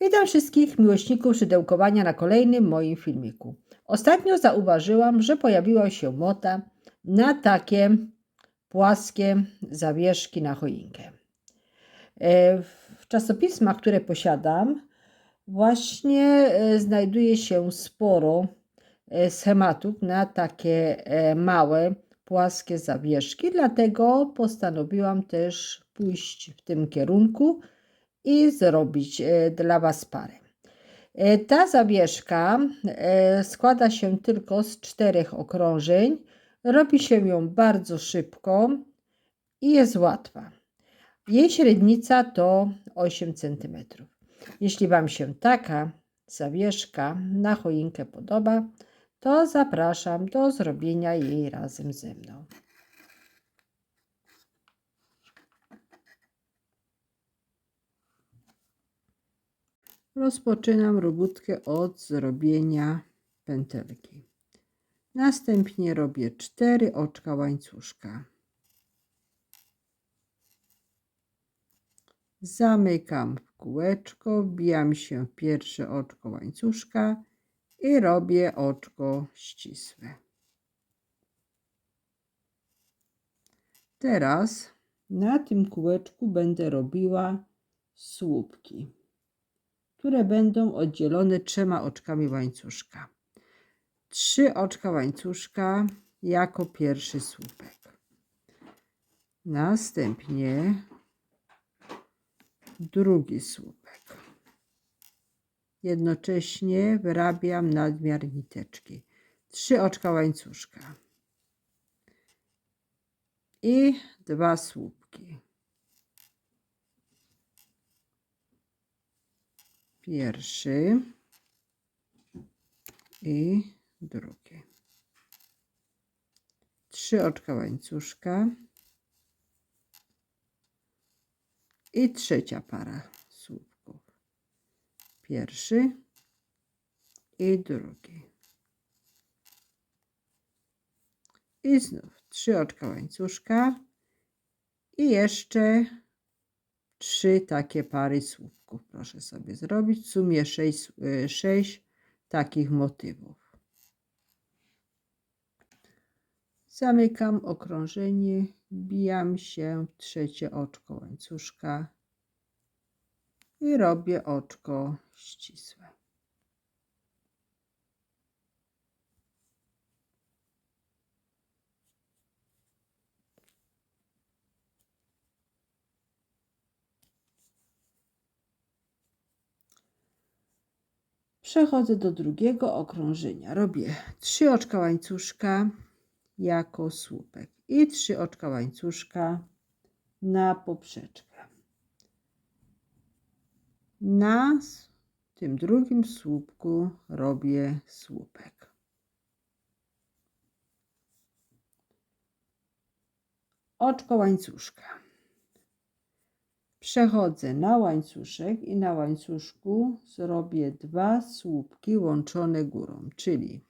Witam wszystkich miłośników szydełkowania na kolejnym moim filmiku. Ostatnio zauważyłam, że pojawiła się mota na takie płaskie zawieszki na choinkę. E, W czasopismach, które posiadam, właśnie e, znajduje się sporo e, schematów na takie małe, płaskie zawieszki, dlatego postanowiłam też pójść w tym kierunku i zrobić e, dla Was parę. E, Ta zawieszka e, składa się tylko z czterech okrążeń. Robi się ją bardzo szybko i jest łatwa. Jej średnica to 8 cm. Jeśli Wam się taka zawieszka na choinkę podoba, to zapraszam do zrobienia jej razem ze mną. Rozpoczynam robótkę od zrobienia pętelki. Następnie robię cztery oczka łańcuszka. Zamykam w kółeczko, wbijam się w pierwsze oczko łańcuszka i robię oczko ścisłe. Teraz na tym kółeczku będę robiła słupki które będą oddzielone trzema oczkami łańcuszka. Trzy oczka łańcuszka jako pierwszy słupek. Następnie drugi słupek. Jednocześnie wyrabiam nadmiar niteczki. Trzy oczka łańcuszka. I dwa słupki. Pierwszy i drugi. Trzy oczka łańcuszka i trzecia para słupków. Pierwszy i drugi. I znów trzy oczka łańcuszka i jeszcze trzy takie pary słupków proszę sobie zrobić. W sumie sześć, y, sześć takich motywów. Zamykam okrążenie, wbijam się w trzecie oczko łańcuszka i robię oczko ścisłe. Przechodzę do drugiego okrążenia. Robię trzy oczka łańcuszka jako słupek i trzy oczka łańcuszka na poprzeczkę. Na tym drugim słupku robię słupek. Oczko łańcuszka. Przechodzę na łańcuszek i na łańcuszku zrobię dwa słupki łączone górą, czyli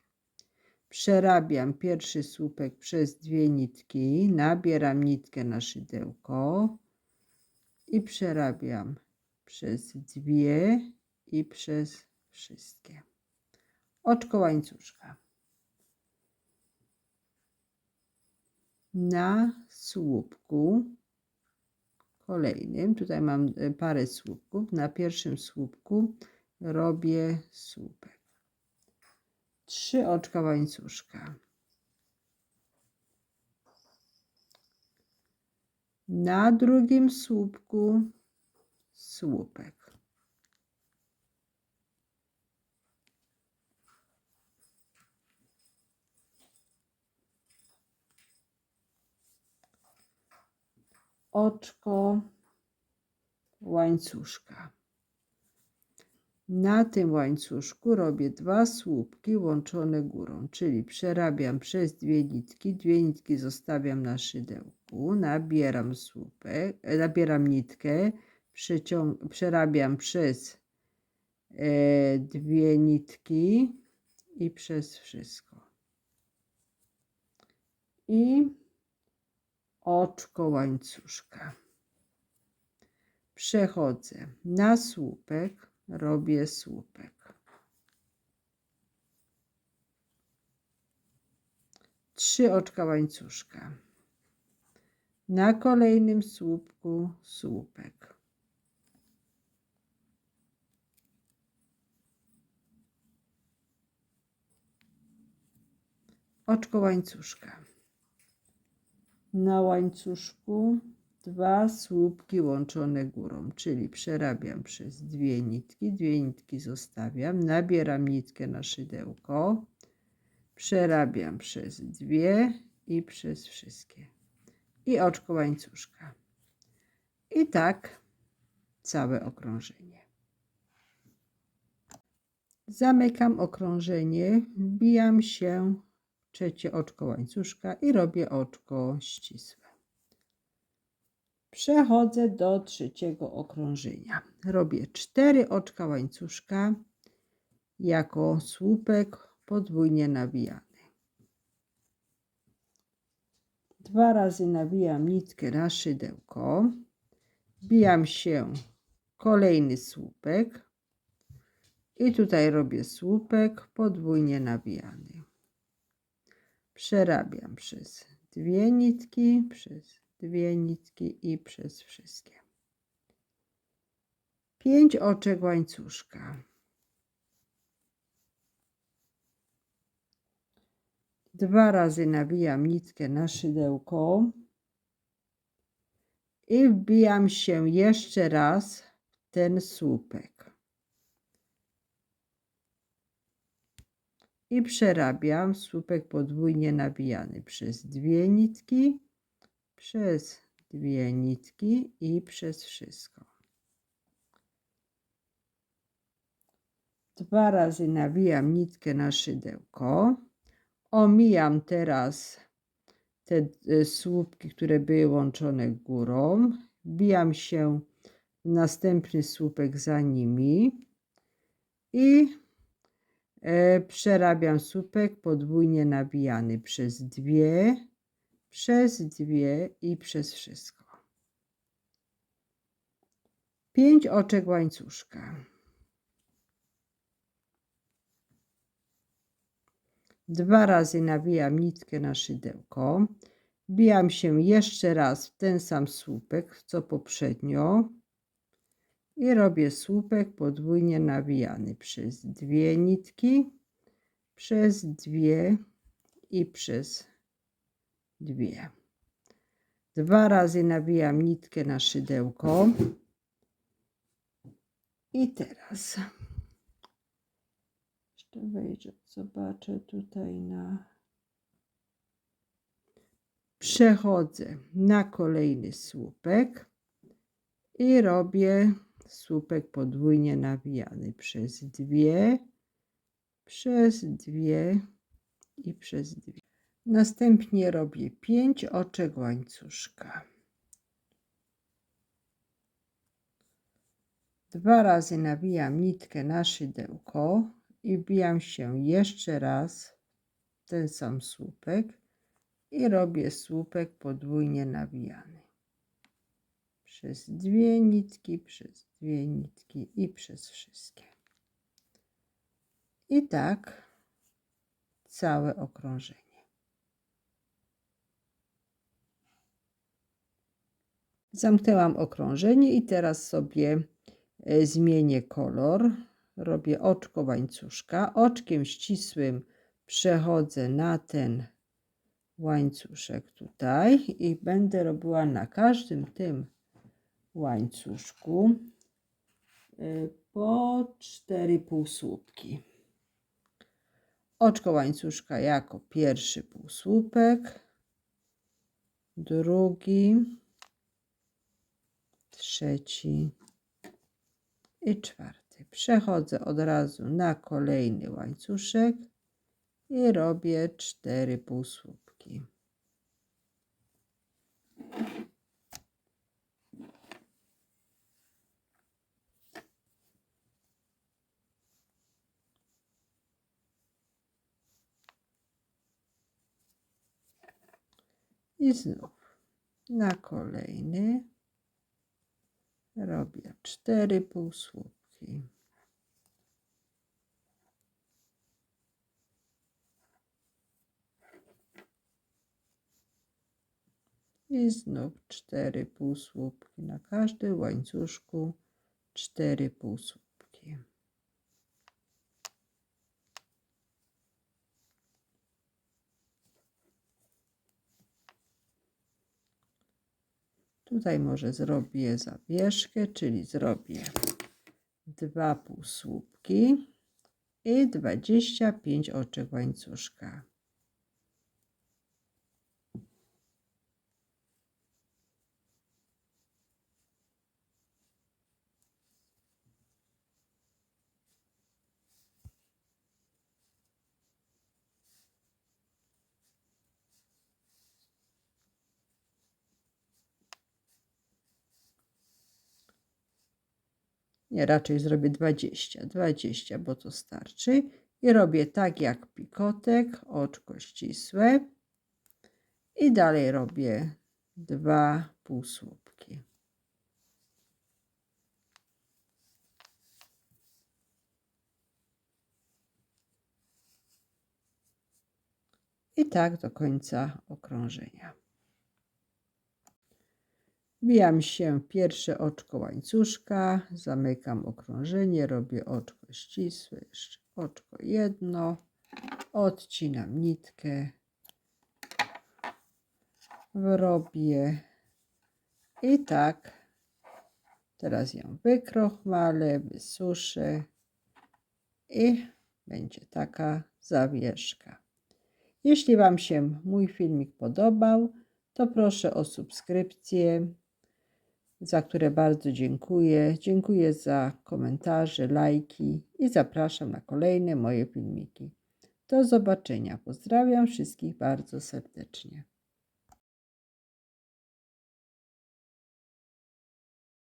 przerabiam pierwszy słupek przez dwie nitki, nabieram nitkę na szydełko i przerabiam przez dwie i przez wszystkie. Oczko łańcuszka. Na słupku kolejnym, tutaj mam e, parę słupków, na pierwszym słupku robię słupek. Trzy oczka łańcuszka. Na drugim słupku słupek. Oczko łańcuszka. Na tym łańcuszku robię dwa słupki łączone górą, czyli przerabiam przez dwie nitki, dwie nitki zostawiam na szydełku, nabieram słupek, nabieram nitkę, przerabiam przez e, dwie nitki i przez wszystko. I oczko łańcuszka. Przechodzę na słupek, robię słupek. Trzy oczka łańcuszka. Na kolejnym słupku słupek. Oczko łańcuszka. Na łańcuszku dwa słupki łączone górą, czyli przerabiam przez dwie nitki, dwie nitki zostawiam, nabieram nitkę na szydełko, przerabiam przez dwie i przez wszystkie. I oczko łańcuszka. I tak całe okrążenie. Zamykam okrążenie, wbijam się trzecie oczko łańcuszka i robię oczko ścisłe. Przechodzę do trzeciego okrążenia. Robię cztery oczka łańcuszka jako słupek podwójnie nawijany. Dwa razy nawijam nitkę na szydełko. Wbijam się kolejny słupek i tutaj robię słupek podwójnie nawijany. Przerabiam przez dwie nitki, przez dwie nitki i przez wszystkie. Pięć oczek łańcuszka. Dwa razy nawijam nitkę na szydełko i wbijam się jeszcze raz w ten słupek. I przerabiam słupek podwójnie nawijany przez dwie nitki, przez dwie nitki i przez wszystko. Dwa razy nawijam nitkę na szydełko. Omijam teraz te e, słupki, które były łączone górą. Wbijam się w następny słupek za nimi i przerabiam słupek podwójnie nawijany przez dwie, przez dwie i przez wszystko. Pięć oczek łańcuszka. Dwa razy nawijam nitkę na szydełko. Wbijam się jeszcze raz w ten sam słupek, co poprzednio. I robię słupek podwójnie nawijany przez dwie nitki, przez dwie i przez dwie. Dwa razy nawijam nitkę na szydełko. I teraz jeszcze wejdę, zobaczę tutaj na. Przechodzę na kolejny słupek i robię słupek podwójnie nawijany przez dwie, przez dwie i przez dwie. Następnie robię pięć oczek łańcuszka. Dwa razy nawijam nitkę na szydełko i wbijam się jeszcze raz w ten sam słupek i robię słupek podwójnie nawijany. Przez dwie nitki, przez dwie nitki i przez wszystkie. I tak całe okrążenie. Zamknęłam okrążenie i teraz sobie e, zmienię kolor. Robię oczko łańcuszka. Oczkiem ścisłym przechodzę na ten łańcuszek tutaj i będę robiła na każdym tym łańcuszku po cztery półsłupki. Oczko łańcuszka jako pierwszy półsłupek, drugi, trzeci i czwarty. Przechodzę od razu na kolejny łańcuszek i robię cztery półsłupki. i znów na kolejny robię cztery półsłupki. I znów cztery półsłupki na każdym łańcuszku, cztery półsłupki. Tutaj może zrobię zawieszkę, czyli zrobię dwa półsłupki i 25 oczek łańcuszka. Nie, raczej zrobię 20, 20, bo to starczy. I robię tak jak pikotek, oczko ścisłe. I dalej robię dwa półsłupki. I tak do końca okrążenia. Wbijam się pierwsze oczko łańcuszka, zamykam okrążenie, robię oczko ścisłe, jeszcze oczko jedno, odcinam nitkę, robię i tak. Teraz ją wykrochmalę, wysuszę i będzie taka zawieszka. Jeśli Wam się mój filmik podobał, to proszę o subskrypcję, za które bardzo dziękuję. Dziękuję za komentarze, lajki i zapraszam na kolejne moje filmiki. Do zobaczenia. Pozdrawiam wszystkich bardzo serdecznie.